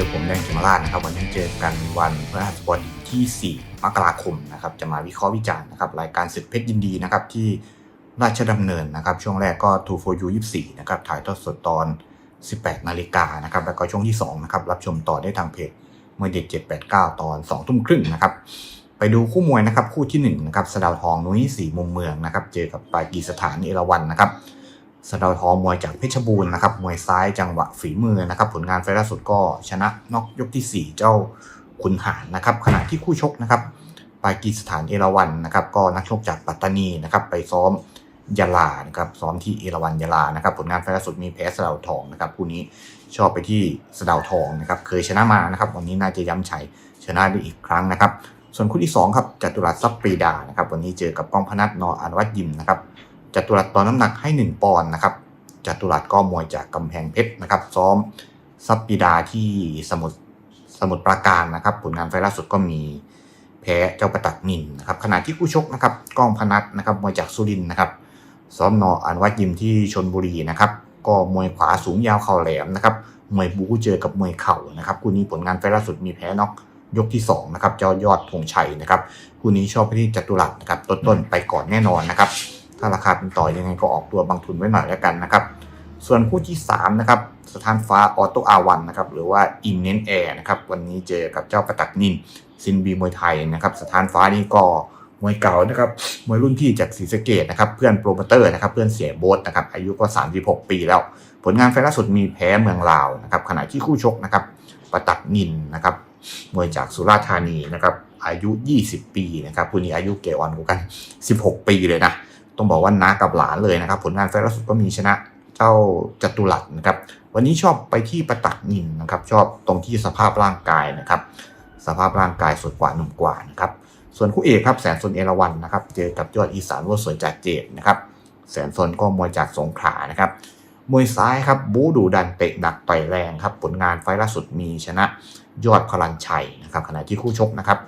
อผมแดงเขมราชนะครับ วันนี้เจอกันวันพฤหัสบดีที่ 4 มกราคมนะครับ จะมาวิเคราะห์วิจารณ์นะครับ รายการศึกเพชรยินดีนะครับ ที่ราชดำเนินนะครับ ช่วงแรกก็2 for you 24 นะครับ ถ่ายทอดสดตอน 18 นาฬิกานะครับ แล้วก็ช่วงที่ 2 นะครับ รับชมต่อได้ทางเพจเมวยเด็ด789 ตอน 2 ทุ่มครึ่งนะครับ ไปดูคู่มวยนะครับ คู่ที่1นะครับสดาวทองนุ้ยสีมุมเมืองนะครับ เจอกับปากีสถานเอราวันนะครับ สะดาวทองมวยจากเพชรบูรณ์นะครับมวยซ้ายจังหวะฝีมือนะครับ ผลงานไฟล์ล่าสุดก็ชนะน็อกยกที่ 4 เจ้าขุนหารนะครับ ขณะที่คู่ชกนะครับปากีสถานเอราวันนะครับ ก็นักชกจากปัตตานีนะครับ ไปซ้อมยาลานะครับซ้อมที่เอราวันยาลานะครับ ผลงานไฟล์ล่าสุดมีแพ้สะดาวทองนะครับคู่นี้ชอบไปที่สะดาวทองนะครับ เคยชนะมานะครับ วันนี้น่าจะย้ำชัยชนะได้อีกครั้งนะครับ ส่วนคู่ที่สองครับจัตุรัสซับปรีดานะครับ วันนี้เจอกับก้องพนัทนออนวัตยิมนะครับ จัตุรัสตอนน้ำหนักให้ 1 ปอนด์นะครับจัตุรัสก็มวยจากกำแพงเพชรนะครับ ซ้อมซับปีดาที่สมุทรสมุทรปราการนะครับ ผลงานไฟล์ล่าสุดก็มีแพ้เจ้าประตักนินนะครับขณะที่คู่ชกนะครับก้องพนัทนะครับมวยจากสุรินนะครับ ซ้อมนออันวัดยิมที่ชนบุรีนะครับ ก็มวยขวาสูงยาวเข่าแหลมนะครับมวยบูเจอกับมวยเข่านะครับคู่นี้ผลงานไฟล์ล่าสุดมีแพ้น็อกยกที่สองนะครับเจ้ายอดธงชัยนะครับคู่นี้ชอบไปที่จัตุรัสนะครับต้นๆไปก่อนแน่นอนนะครับ ถ้าราคาเป็นต่อยังไงก็ออกตัวบางทุนไว้หน่อยแล้วกันนะครับ ส่วนคู่ที่3นะครับสถานฟ้าออโตอาวันนะครับหรือว่าอินเนนแอร์นะครับวันนี้เจอกับเจ้าประตักนินซินบีมวยไทยนะครับสถานฟ้านี่ก็มวยเก่านะครับมวยรุ่นพี่จากศรีสะเกดนะครับเพื่อนโปรโมเตอร์นะครับเพื่อนเสียโบ๊ทนะครับอายุก็ 36 ปีแล้ว ผลงานไฟล์ล่าสุดมีแพ้เมืองลาวนะครับขณะที่คู่ชกนะครับประตักนินนะครับมวยจากสุราษฎร์ธานีนะครับอายุ 20 ปีนะครับคู่นี้อายุเกอ่อนกว่ากัน 16 ปีเลยนะ ต้องบอกว่าน้ากับหลานเลยนะครับ ผลงานไฟล์ล่าสุดก็มีชนะเจ้าจัตุรัสนะครับ วันนี้ชอบไปที่ประตักนินนะครับ ชอบตรงที่สภาพร่างกายนะครับ สภาพร่างกายสดกว่าหนุ่มกว่านะครับ ส่วนคู่เอกครับแสนสนเอราวันนะครับ เจอกับยอดอีสานวัวสวยจากเจดนะครับ แสนสนก็มวยจากสงขลานะครับมวยซ้ายครับบูดูดันเตะหนักต่อยแรงครับ ผลงานไฟล์ล่าสุดมีชนะยอดพลันชัยนะครับขณะที่คู่ชกนะครับ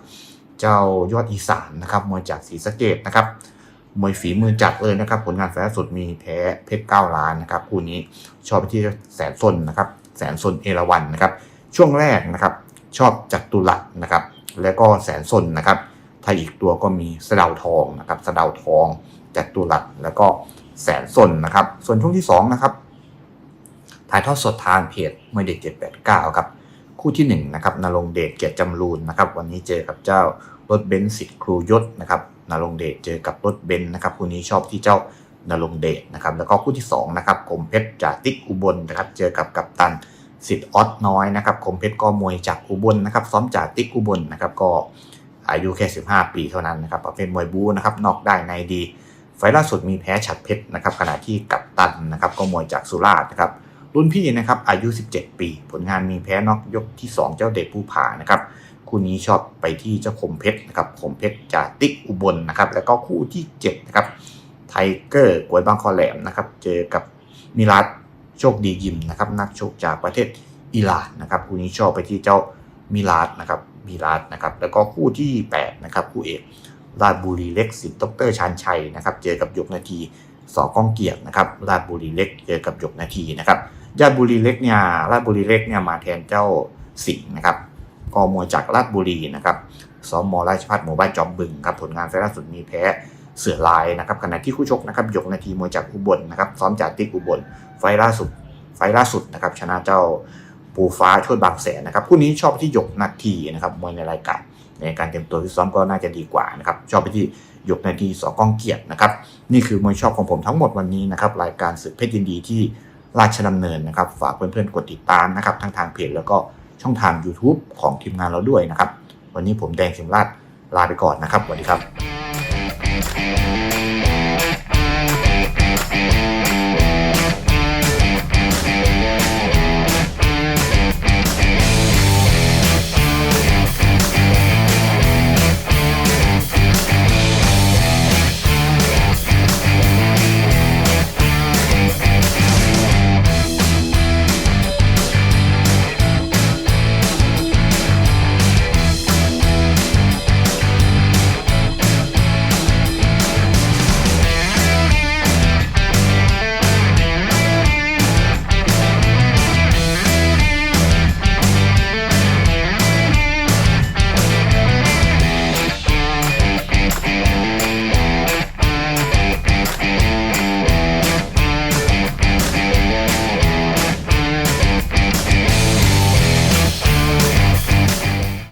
เจ้ายอดอีสานนะครับมวยจากศรีสะเกดนะครับ มวยฝีมือจัดเลยนะครับ ผลงานไฟสุดมีแพ้เพชรเก้าล้านนะครับคู่นี้ชอบที่แสนสนนะครับ แสนสนเอราวันนะครับ ช่วงแรกนะครับ ชอบจัตุรัสนะครับ แล้วก็แสนสนนะครับถ้าอีกตัวก็มีสะเดาทองนะครับสะเดาทองจัตุรัสแล้วก็แสนสนนะครับ ส่วนช่วงที่สองนะครับถ่ายทอดสดทางเพจมวยเด็ก789ครับคู่ที่1นะครับนรงเดชเกียรติจำรูนนะครับ วันนี้เจอกับเจ้ารถเบนซ์สิทธิ์ครูยศนะครับ นรงเดชเจอกับรถเบนซ์นะครับคู่นี้ชอบที่เจ้านรงเดชนะครับแล้วก็คู่ที่2นะครับคมเพชรจากติ๊กอุบลนะครับเจอกับกัปตันสิทธิ์ออสน้อยนะครับคมเพชรก็มวยจากอุบลนะครับซ้อมจากติ๊กอุบลนะครับก็อายุแค่ 15 ปีเท่านั้นนะครับประเภทมวยบูนะครับนอกได้ในดี ไฟล่าสุดมีแพ้ฉัดเพชรนะครับขณะที่กัปตันนะครับก็มวยจากสุราษฎร์นะครับรุ่นพี่นะครับอายุ 17 ปี ผลงานมีแพ้นอกยกที่ 2 เจ้าเด็กผู้ผ่านะครับ คู่นี้ชอบไปที่เจ้าคมเพชรนะครับคมเพชรจากติ๊กอุบลนะครับ แล้วก็คู่ที่7นะครับไทเกอร์กวยบางคอแหลมนะครับ เจอกับมิรัตโชคดียิมนะครับ นักชกจากประเทศอิหร่านนะครับคู่นี้ชอบไปที่เจ้ามิรัตนะครับมิรัตนะครับ แล้วก็คู่ที่8นะครับคู่เอกราชบุรีเล็กสิทธิ์ดรชานชัยนะครับ เจอกับยกนาทีสอก้องเกียรตินะครับ ราชบุรีเล็กเจอกับยกนาทีนะครับ ราชบุรีเล็กเนี่ย ราชบุรีเล็กเนี่ยมาแทนเจ้าสิงห์นะครับ กมวยจากราชบุรีนะครับสมราชพัฒหมู่บ้านจอมบึงครับผลงานไฟล์ล่าสุดมีแพ้เสือลายนะครับขณะที่คู่ชกนะครับยกนาทีมวยจากอุบลนะครับซ้อมจากติ๊กอุบลไฟล์ล่าสุดไฟล์ล่าสุดนะครับชนะเจ้าปูฟ้าช่วยบางแสนนะครับคู่นี้ชอบที่ยกนาทีนะครับมวยในรายการในการเตรียมตัวที่ซ้อมก็น่าจะดีกว่านะครับชอบไปที่หยกนาทีสองก้องเกียรตินะครับนี่คือมวยชอบของผมทั้งหมดวันนี้นะครับรายการศึกเพชรยินดีที่ราชดำเนินนะครับ ฝากเพื่อนๆกดติดตามนะครับทั้งทางเพจแล้วก็ ช่องทาง YouTube ของทีมงานเราด้วยนะครับ วันนี้ผมแดงชิมราชลาไปก่อนนะครับสวัสดีครับ